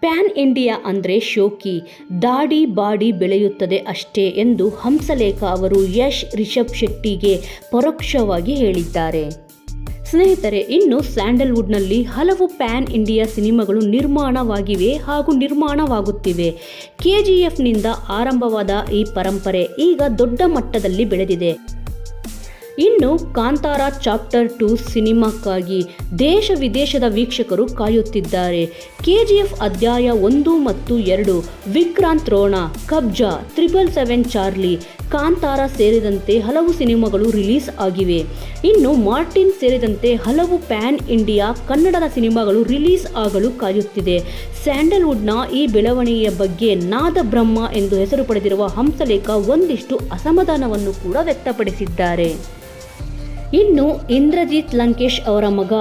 PAN India ಅಂದರೆ ಶೋಕಿ. ದಾಡಿ body ಬೆಳೆಯುತ್ತದೆ ಅಷ್ಟೇ ಎಂದು ಹಂಸಲೇಖ ಅವರು ಯಶ್ ರಿಷಬ್ ಶೆಟ್ಟಿಗೆ ಪರೋಕ್ಷವಾಗಿ ಹೇಳಿದ್ದಾರೆ. ಸ್ನೇಹಿತರೆ, ಇನ್ನು ಸ್ಯಾಂಡಲ್ವುಡ್ನಲ್ಲಿ ಹಲವು ಪ್ಯಾನ್ ಇಂಡಿಯಾ ಸಿನಿಮಾಗಳು ನಿರ್ಮಾಣವಾಗಿವೆ ಹಾಗೂ ನಿರ್ಮಾಣವಾಗುತ್ತಿವೆ. ಕೆ ಜಿ ಎಫ್ನಿಂದ ಆರಂಭವಾದ ಈ ಪರಂಪರೆ ಈಗ ದೊಡ್ಡ ಮಟ್ಟದಲ್ಲಿ ಬೆಳೆದಿದೆ. ಇನ್ನು ಕಾಂತಾರ ಚಾಪ್ಟರ್ ಟು ಸಿನಿಮಾಕ್ಕಾಗಿ ದೇಶ ವಿದೇಶದ ವೀಕ್ಷಕರು ಕಾಯುತ್ತಿದ್ದಾರೆ. ಕೆಜಿಎಫ್ ಅಧ್ಯಾಯ ಒಂದು ಮತ್ತು ಎರಡು, Vikrant Rona, Kabzaa triple seven Charlie, Kantara ಸೇರಿದಂತೆ ಹಲವು ಸಿನಿಮಾಗಳು ರಿಲೀಸ್ ಆಗಿವೆ. ಇನ್ನು ಮಾರ್ಟಿನ್ ಸೇರಿದಂತೆ ಹಲವು ಪ್ಯಾನ್ ಇಂಡಿಯಾ ಕನ್ನಡದ ಸಿನಿಮಾಗಳು ರಿಲೀಸ್ ಆಗಲು ಕಾಯುತ್ತಿದೆ. ಸ್ಯಾಂಡಲ್ವುಡ್ನ ಈ ಬೆಳವಣಿಗೆಯ ಬಗ್ಗೆ ನಾದ ಬ್ರಹ್ಮ ಎಂದು ಹೆಸರು ಪಡೆದಿರುವ ಹಂಸಲೇಖ ಒಂದಿಷ್ಟು ಅಸಮಾಧಾನವನ್ನು ಕೂಡ ವ್ಯಕ್ತಪಡಿಸಿದ್ದಾರೆ. ಇನ್ನು ಇಂದ್ರಜಿತ್ ಲಂಕೇಶ್ ಅವರ ಮಗ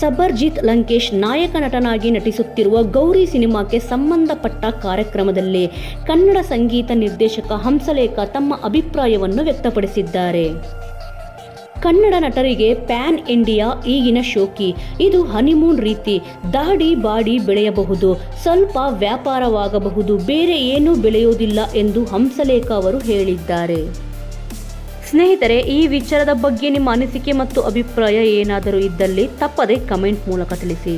ಸಬರ್ಜಿತ್ ಲಂಕೇಶ್ ನಾಯಕ ನಟನಾಗಿ ನಟಿಸುತ್ತಿರುವ ಗೌರಿ ಸಿನಿಮಾಕ್ಕೆ ಸಂಬಂಧಪಟ್ಟ ಕಾರ್ಯಕ್ರಮದಲ್ಲಿ ಕನ್ನಡ ಸಂಗೀತ ನಿರ್ದೇಶಕ ಹಂಸಲೇಖ ತಮ್ಮ ಅಭಿಪ್ರಾಯವನ್ನು ವ್ಯಕ್ತಪಡಿಸಿದ್ದಾರೆ. ಕನ್ನಡ ನಟರಿಗೆ ಪ್ಯಾನ್ ಇಂಡಿಯಾ ಈಗಿನ ಶೋಕಿ. ಇದು ಹನಿಮೂನ್ ರೀತಿ. ದಾಡಿ ಬಾಡಿ ಬೆಳೆಯಬಹುದು. ಸ್ವಲ್ಪ ವ್ಯಾಪಾರವಾಗಬಹುದು. ಬೇರೆ ಏನೂ ಬೆಳೆಯೋದಿಲ್ಲ ಎಂದು ಹಂಸಲೇಖ ಅವರು ಹೇಳಿದ್ದಾರೆ. ಸ್ನೇಹಿತರೆ ಈ ವಿಚಾರದ ಬಗ್ಗೆ ನಿಮ್ಮ ಅನಿಸಿಕೆ ಮತ್ತು ಅಭಿಪ್ರಾಯ ಏನಾದರೂ ಇದ್ದಲ್ಲಿ ತಪ್ಪದೆ ಕಮೆಂಟ್ ಮೂಲಕ ತಿಳಿಸಿ.